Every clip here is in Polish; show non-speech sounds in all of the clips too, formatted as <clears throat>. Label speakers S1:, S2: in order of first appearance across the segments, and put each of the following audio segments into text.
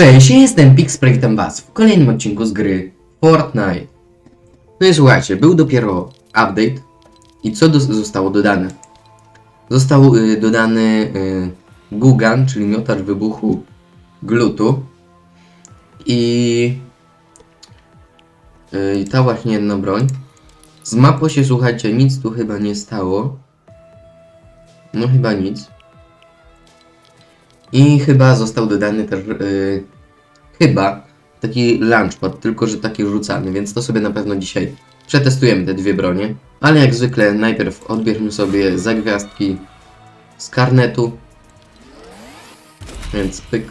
S1: Cześć, ja jestem Pixprite Bass w kolejnym odcinku z gry Fortnite. No i słuchajcie, był dopiero update i co do, zostało dodane? Został y, dodany y, Gugan, czyli miotacz wybuchu glutu i y, ta właśnie jedna broń. Z mapą się słuchajcie, nic tu chyba nie stało. No chyba nic. I chyba został dodany też yy, chyba taki launchpad, tylko że taki rzucany, więc to sobie na pewno dzisiaj przetestujemy te dwie bronie. Ale jak zwykle najpierw odbierzmy sobie zagwiazdki z karnetu. Więc pyk.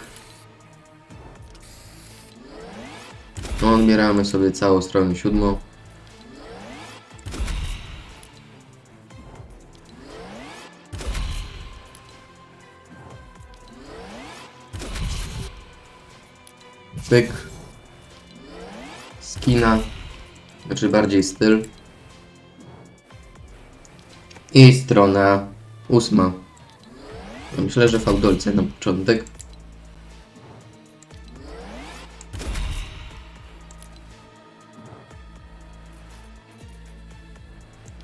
S1: No, odbieramy sobie całą stronę siódmą. Pyk. Skina. Znaczy bardziej styl. I strona ósma. No Myślę, że fałdolce na początek.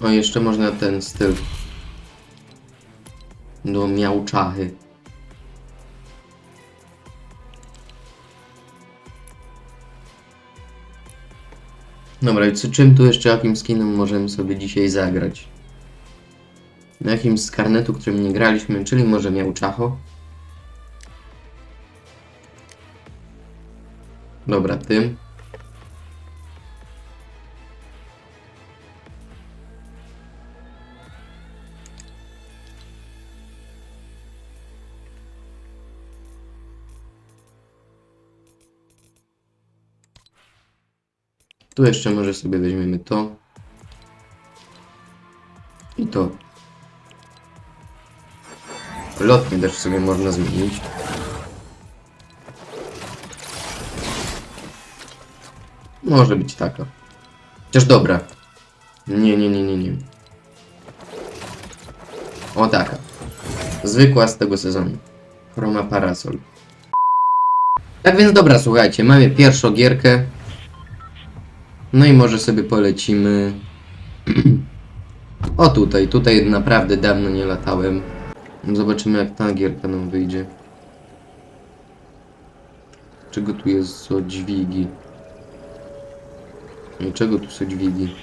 S1: O, jeszcze można ten styl. Do miałczachy. Dobra, i co, czym tu jeszcze, jakim skinem możemy sobie dzisiaj zagrać? Na jakimś z karnetu, którym nie graliśmy, czyli może miał czacho? Dobra, tym. Tu jeszcze może sobie weźmiemy to. I to. Lotnie też sobie można zmienić. Może być taka. Chociaż dobra. Nie, nie, nie, nie, nie. O taka. Zwykła z tego sezonu. Chroma Parasol. Tak więc dobra, słuchajcie, mamy pierwszą gierkę. No i może sobie polecimy. <clears throat> o tutaj, tutaj naprawdę dawno nie latałem. Zobaczymy jak ta gierka nam wyjdzie. Czego tu jest za dźwigi? I czego tu są dźwigi?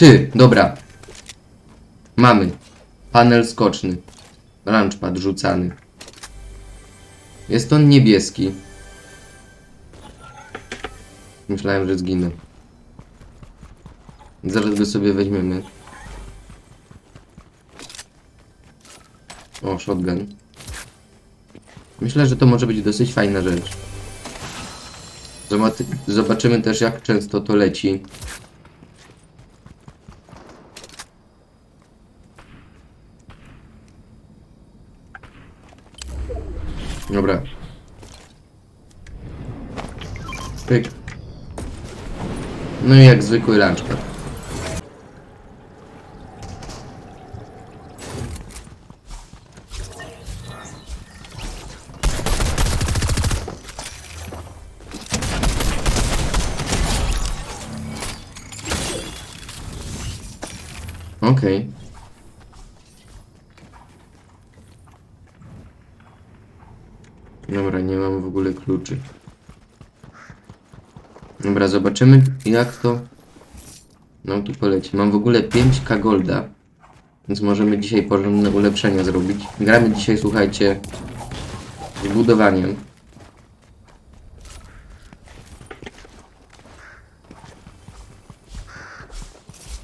S1: Ty, dobra. Mamy. Panel skoczny. Launchpad rzucany. Jest on niebieski. Myślałem, że zginę. Zaraz go sobie weźmiemy. O, shotgun. Myślę, że to może być dosyć fajna rzecz. Zobaczy, zobaczymy też jak często to leci. Dobra. Pyk. No i jak zwykły launchpad. Okej. Dobra, nie mam w ogóle kluczy. Dobra, zobaczymy jak to nam tu poleci. Mam w ogóle 5k golda, więc możemy dzisiaj porządne ulepszenia zrobić. Gramy dzisiaj, słuchajcie, z budowaniem.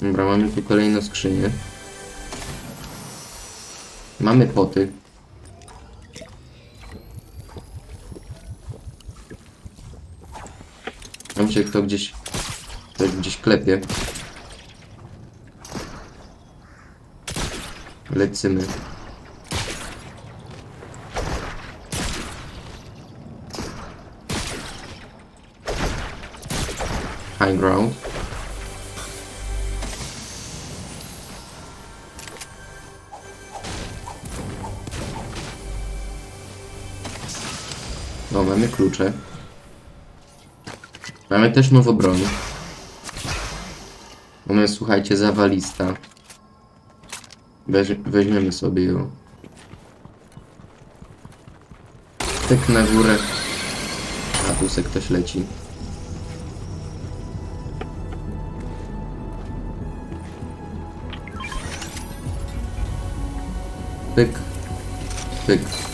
S1: Dobra, mamy tu kolejną skrzynię. Mamy poty. Się kto gdzieś, ktoś gdzieś klepie. Lecimy. High ground. No, mamy klucze. Mamy też nowobroni. Ona jest, słuchajcie, zawalista. Weź, weźmiemy sobie ją. Tyk na górę. A tu se ktoś leci. Pyk. Pyk.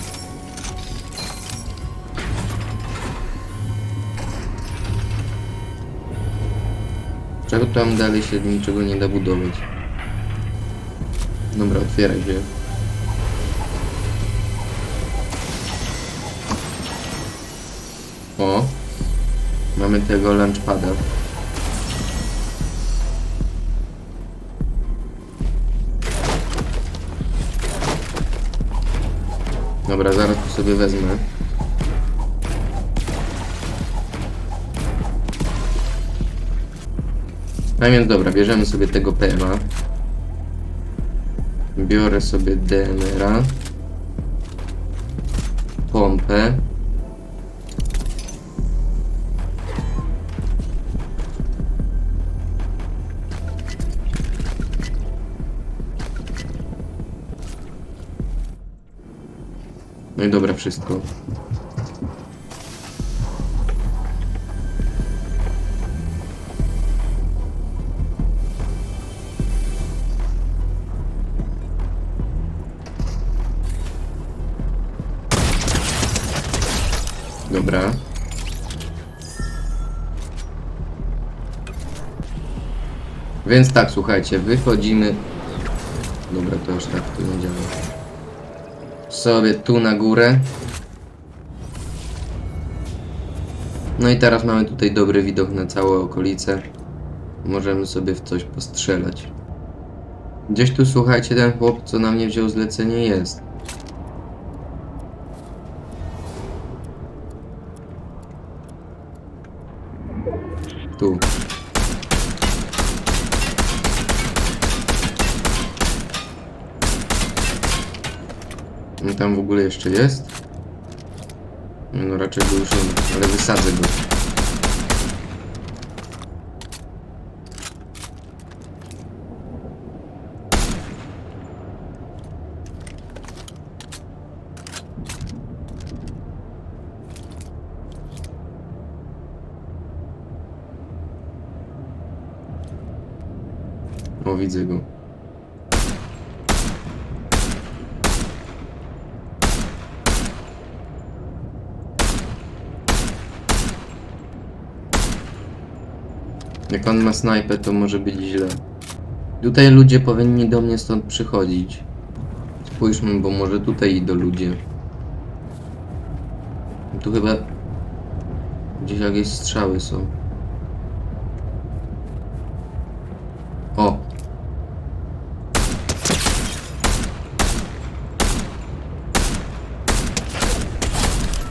S1: Czego tam dalej się niczego nie da budować? Dobra, otwieraj się. O! Mamy tego lunchpada. Dobra, zaraz tu sobie wezmę. A więc dobra, bierzemy sobie tego PMA. Biorę sobie DMR-a. Więc tak, słuchajcie, wychodzimy. Dobra, to już tak tu nie działa. Sobie tu na górę. No i teraz mamy tutaj dobry widok na całe okolice. Możemy sobie w coś postrzelać. Gdzieś tu, słuchajcie, ten chłop, co na mnie wziął zlecenie, jest. On tam w ogóle jeszcze jest? No raczej go już nie ma, ale wysadzę go. O, widzę go. Jak on ma snajpę, to może być źle. Tutaj ludzie powinni do mnie stąd przychodzić. Spójrzmy, bo może tutaj idą ludzie. Tu chyba gdzieś jakieś strzały są. O!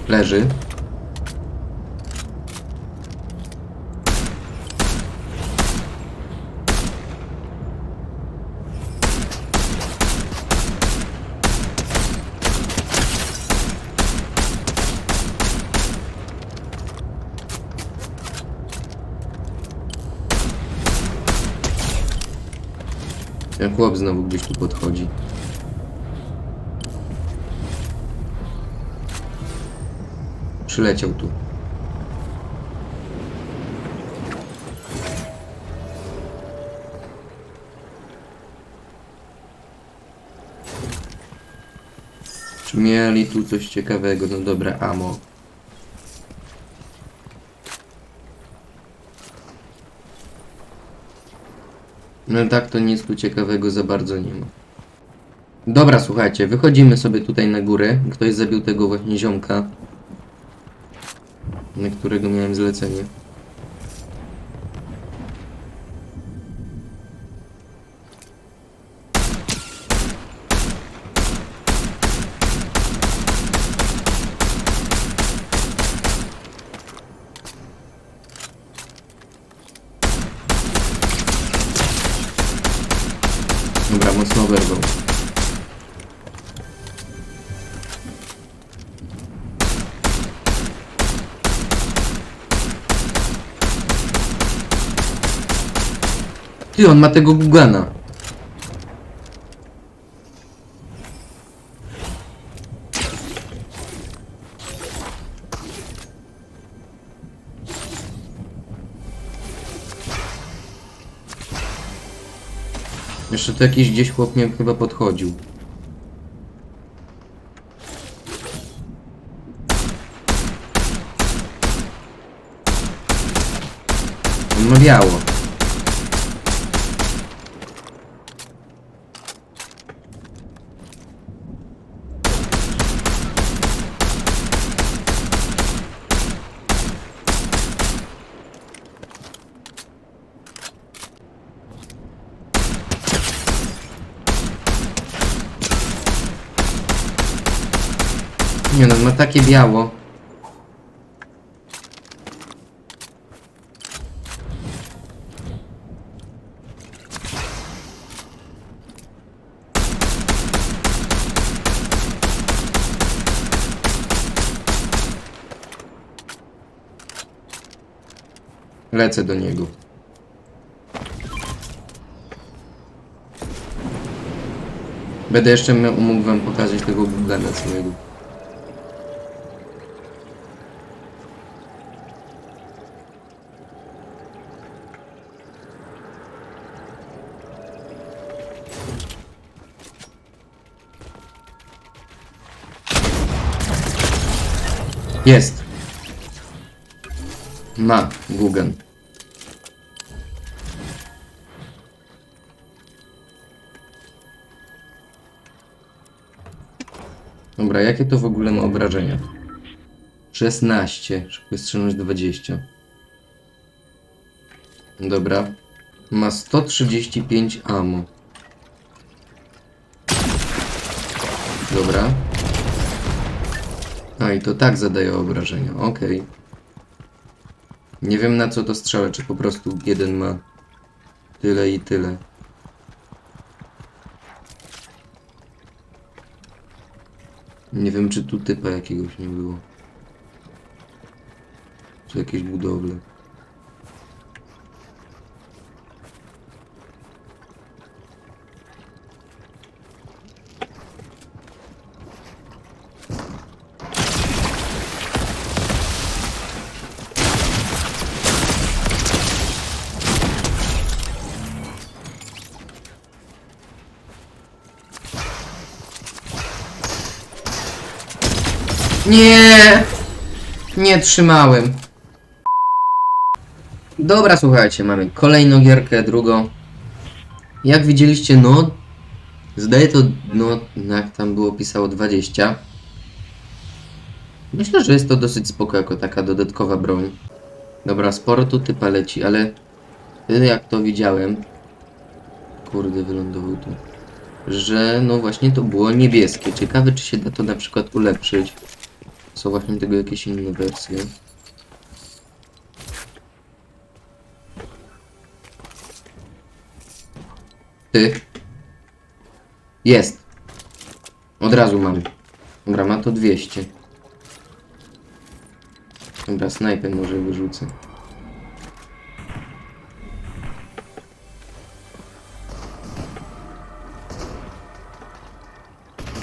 S1: Leży. Chłop znowu gdzieś tu podchodzi. Przyleciał tu. Czy mieli tu coś ciekawego? No dobra, amo. No tak, to nic tu ciekawego za bardzo nie ma. Dobra, słuchajcie, wychodzimy sobie tutaj na górę. Ktoś zabił tego właśnie ziomka, na którego miałem zlecenie. Ty, on ma tego Gugana. Jeszcze tu jakiś gdzieś chłop mnie chyba podchodził. On. Nie no, ma takie biało. Lecę do niego. Będę jeszcze mógł wam pokazać tego Bugana całego. Jest. Ma Gugan. Dobra, jakie to w ogóle ma obrażenia? 16, szybkość 20. Dobra. Ma 135 ammo. Dobra. A i to tak zadaje obrażenia, okej. Nie wiem na co to strzela, czy po prostu jeden ma tyle i tyle. Nie wiem czy tu typa jakiegoś nie było. Czy jakieś budowle. Nie! Nie trzymałem. Dobra, słuchajcie, mamy kolejną gierkę, drugą. Jak widzieliście, no... Zdaje to, no, jak tam było pisało 20. Myślę, że jest to dosyć spoko jako taka dodatkowa broń. Dobra, sporo tu typa leci, ale... Jak to widziałem... Kurde, wylądował tu. Że, no właśnie to było niebieskie. Ciekawe, czy się da to na przykład ulepszyć. Są właśnie tego jakieś inne wersje. Ty. Jest. Od razu mam. Dobra, ma to 200. Dobra, snajpę może wyrzucę.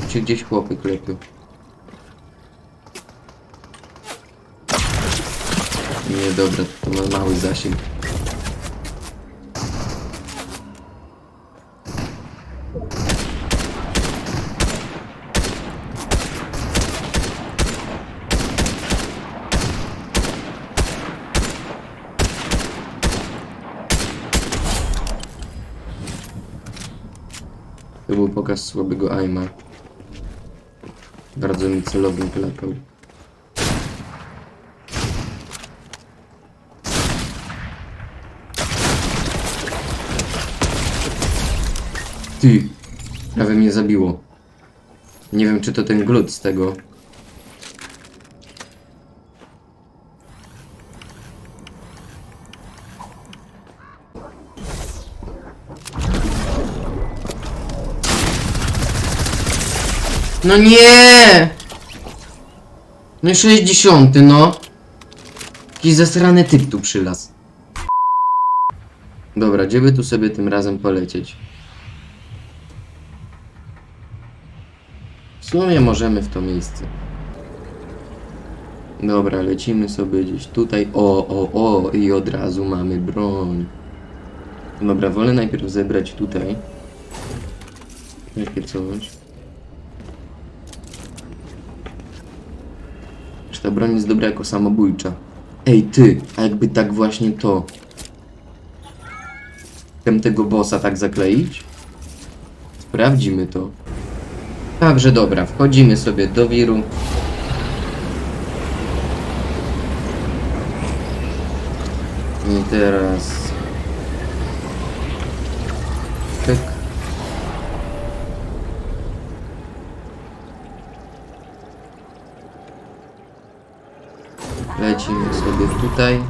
S1: Cię gdzieś chłopy klepią. Nie, dobra, to ma mały zasięg. To był pokaz słabego aima. Bardzo mi celownik latał. Ty, prawie mnie zabiło. Nie wiem, czy to ten glut z tego. No nie! No i 60, no. Jakiś zasrany typ tu przylazł. Dobra, gdzie by tu sobie tym razem polecieć? W sumie możemy w to miejsce. Dobra, lecimy sobie gdzieś tutaj. O, o, o, i od razu mamy broń. Dobra, wolę najpierw zebrać tutaj. Takie coś. Czy ta broń jest dobra jako samobójcza? Ej, ty, a jakby tak właśnie to... Tem tego bossa tak zakleić? Sprawdzimy to. Także dobra, wchodzimy sobie do wiru. I teraz... Tyk. Lecimy sobie tutaj.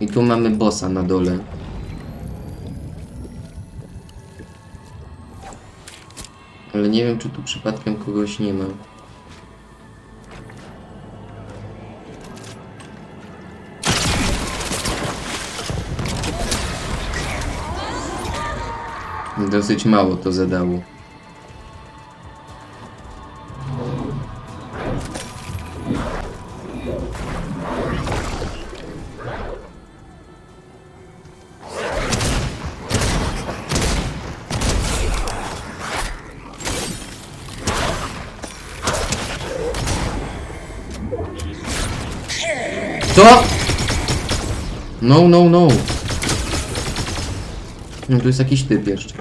S1: I tu mamy bossa na dole. Ale nie wiem, czy tu przypadkiem kogoś nie ma. Dosyć mało to zadało. No, no, no. No tu jest jakiś typ jeszcze.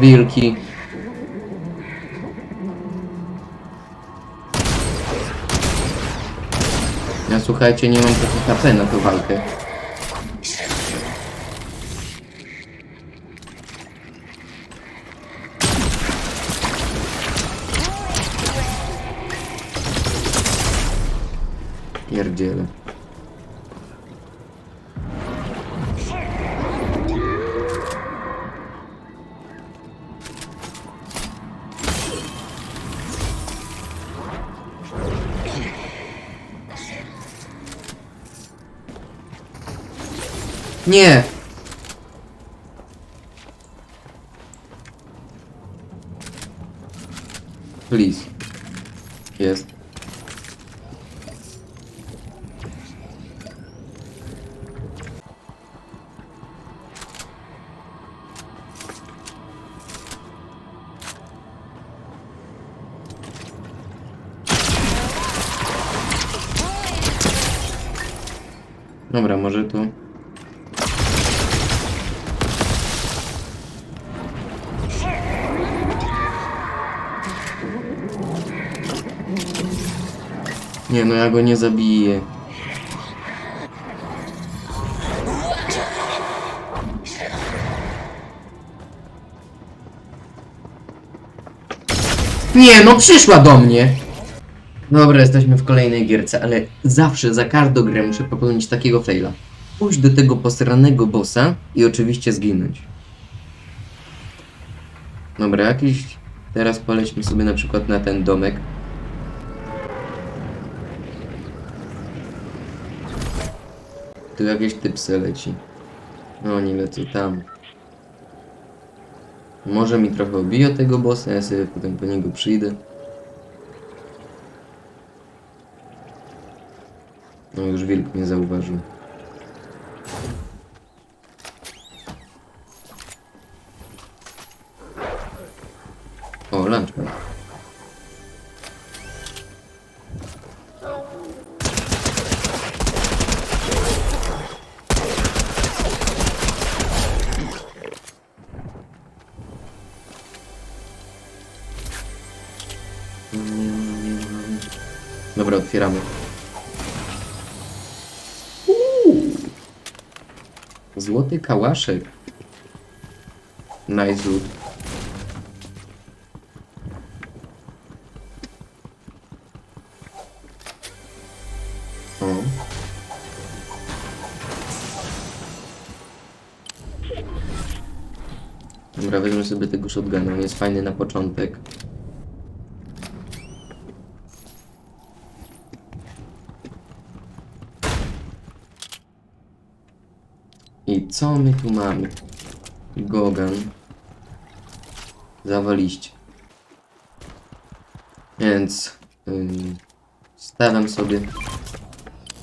S1: Wilki. Ja słuchajcie, nie mam trochę HP na tą walkę. Pierdziele. Nie! Please. Jest. Dobra, może tu. Nie no, ja go nie zabiję. Nie no, przyszła do mnie! Dobra, jesteśmy w kolejnej gierce, ale zawsze, za każdą grę muszę popełnić takiego faila. Pójść do tego posranego bossa i oczywiście zginąć. Dobra, jakiś... Teraz polećmy sobie na przykład na ten domek. Tu jakieś typsy leci. No oni lecą tam. Może mi trochę obiją tego bossa, ja sobie potem po niego przyjdę. No już wilk mnie zauważył. Kałaszek. Nice loot. O. Dobra, weźmy sobie tego shotguna, on jest fajny na początek. I co my tu mamy? Gogan. Zawaliście. Więc ym, stawiam sobie.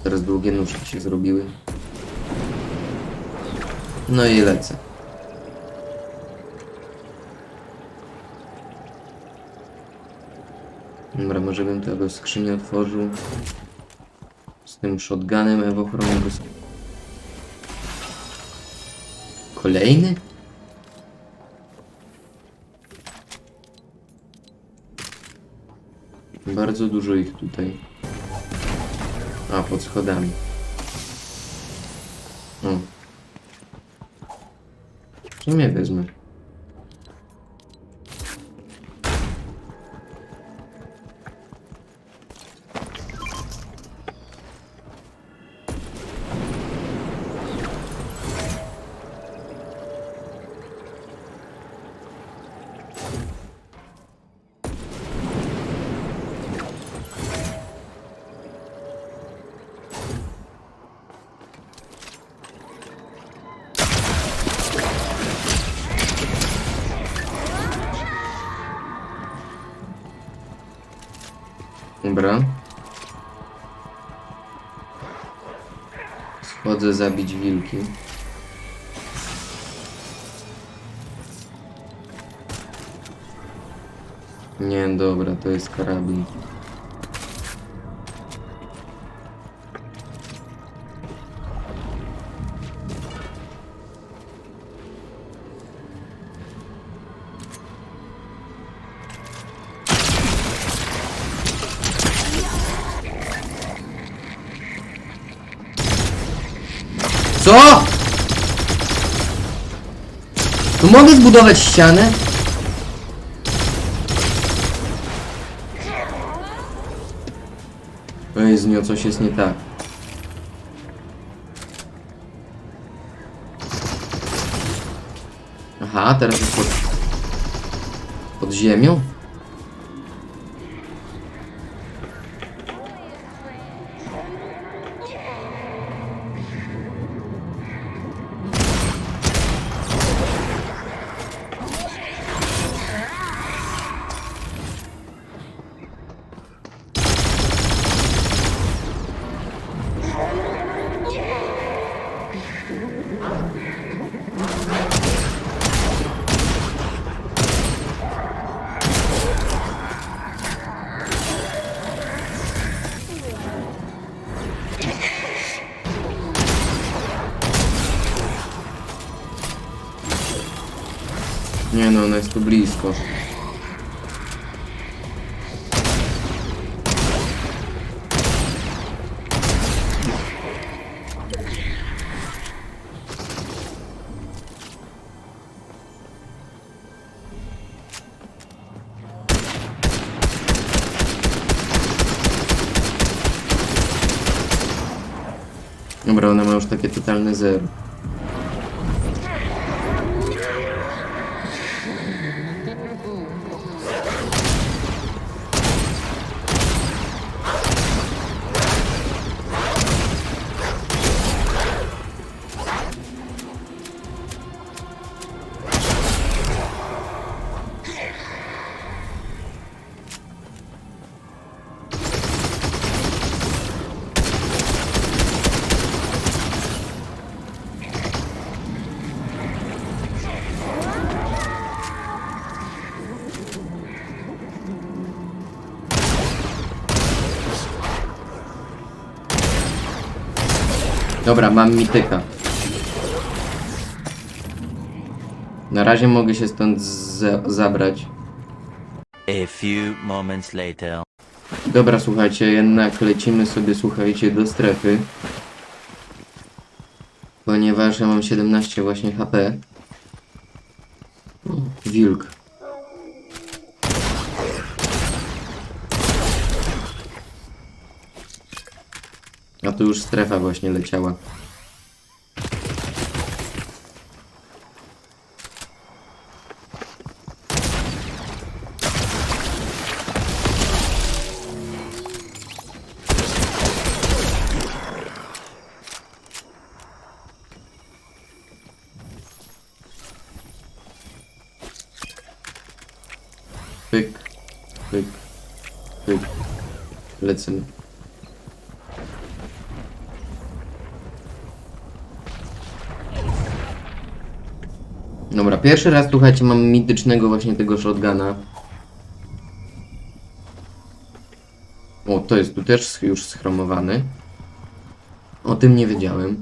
S1: Teraz długie nóżki się zrobiły. No i lecę. Dobra, może bym tego skrzynię otworzył. Z tym shotgunem ewochronem Kolejny? Bardzo dużo ich tutaj. A, pod schodami. O. Co mnie wezmę? Dobra. Schodzę zabić wilki. Nie, dobra, to jest karabin. Mogę zbudować ścianę? Ej, z nią coś jest nie tak. Aha, teraz jest pod... Pod ziemią? Dobra, ona Dobra, mam mityka. Na razie mogę się stąd za zabrać.
S2: A few moments later.
S1: Dobra, słuchajcie, jednak lecimy sobie, słuchajcie, do strefy. Ponieważ ja mam 17 właśnie HP. O, wilk. A tu już strefa właśnie leciała. Pyk, pyk, pyk. Lecimy. Dobra, pierwszy raz, słuchajcie, mam mitycznego właśnie tego shotguna. O, to jest tu też już schromowany. O tym nie wiedziałem.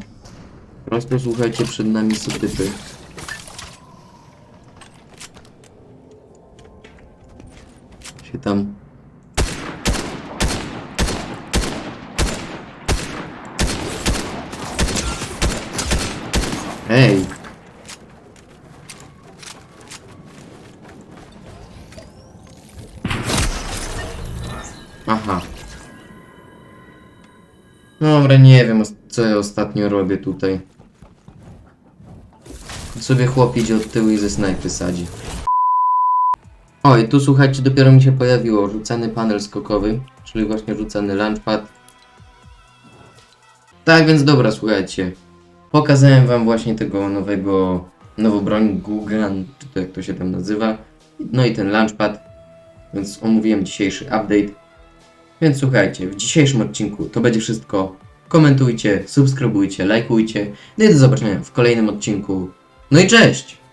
S1: Prosto, słuchajcie, przed nami są typy. Się tam... Ej! Dobra, nie wiem, co ja ostatnio robię tutaj. Sobie chłop idzie od tyłu i ze snajpy sadzi. Oj, tu słuchajcie, dopiero mi się pojawiło rzucany panel skokowy, czyli właśnie rzucany launchpad. Tak więc dobra, słuchajcie. Pokazałem wam właśnie tego nowego, nową broń Gugan, czy to jak to się tam nazywa. No i ten launchpad. Więc omówiłem dzisiejszy update. Więc słuchajcie, w dzisiejszym odcinku to będzie wszystko. Komentujcie, subskrybujcie, lajkujcie. No i do zobaczenia w kolejnym odcinku. No i cześć!